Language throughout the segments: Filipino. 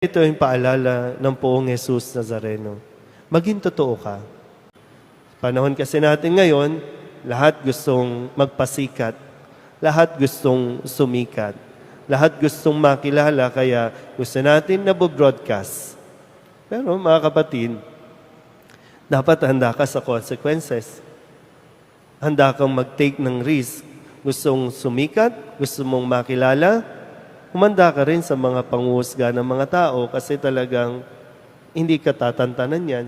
Ito yung paalala ng poong Jesus Nazareno. Maging totoo ka. Panahon kasi natin ngayon, lahat gustong magpasikat. Lahat gustong sumikat. Lahat gustong makilala, kaya gusto natin na broadcast. Pero mga kapatid, dapat handa ka sa consequences. Handa kang mag-take ng risk. Gustong sumikat, gusto mong makilala, humanda ka rin sa mga panguhusga ng mga tao kasi talagang hindi ka tatantanan yan.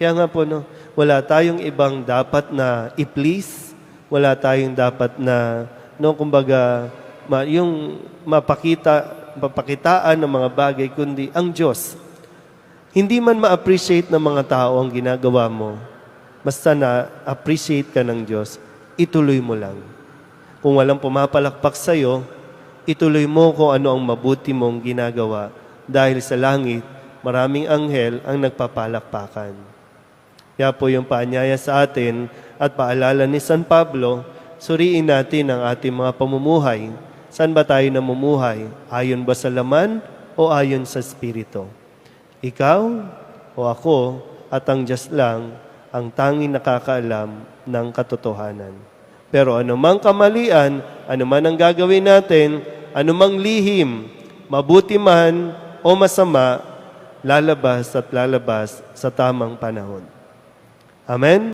Kaya nga po, no, wala tayong ibang dapat na i-please, wala tayong dapat na, no, kumbaga, ma, yung mapakita, mapakitaan ng mga bagay, kundi ang Diyos. Hindi man ma-appreciate ng mga tao ang ginagawa mo, basta na-appreciate ka ng Diyos, ituloy mo lang. Kung walang pumapalakpak sa'yo, ituloy mo kung ano ang mabuti mong ginagawa dahil sa langit, maraming anghel ang nagpapalakpakan. Kaya po yung paanyaya sa atin at paalala ni San Pablo, suriin natin ang ating mga pamumuhay. Saan ba tayo namumuhay? Ayon ba sa laman o ayon sa Espiritu? Ikaw o ako at ang Diyos lang ang tanging nakakaalam ng katotohanan. Pero anumang kamalian, anuman ang gagawin natin, anumang lihim, mabuti man o masama, lalabas at lalabas sa tamang panahon. Amen?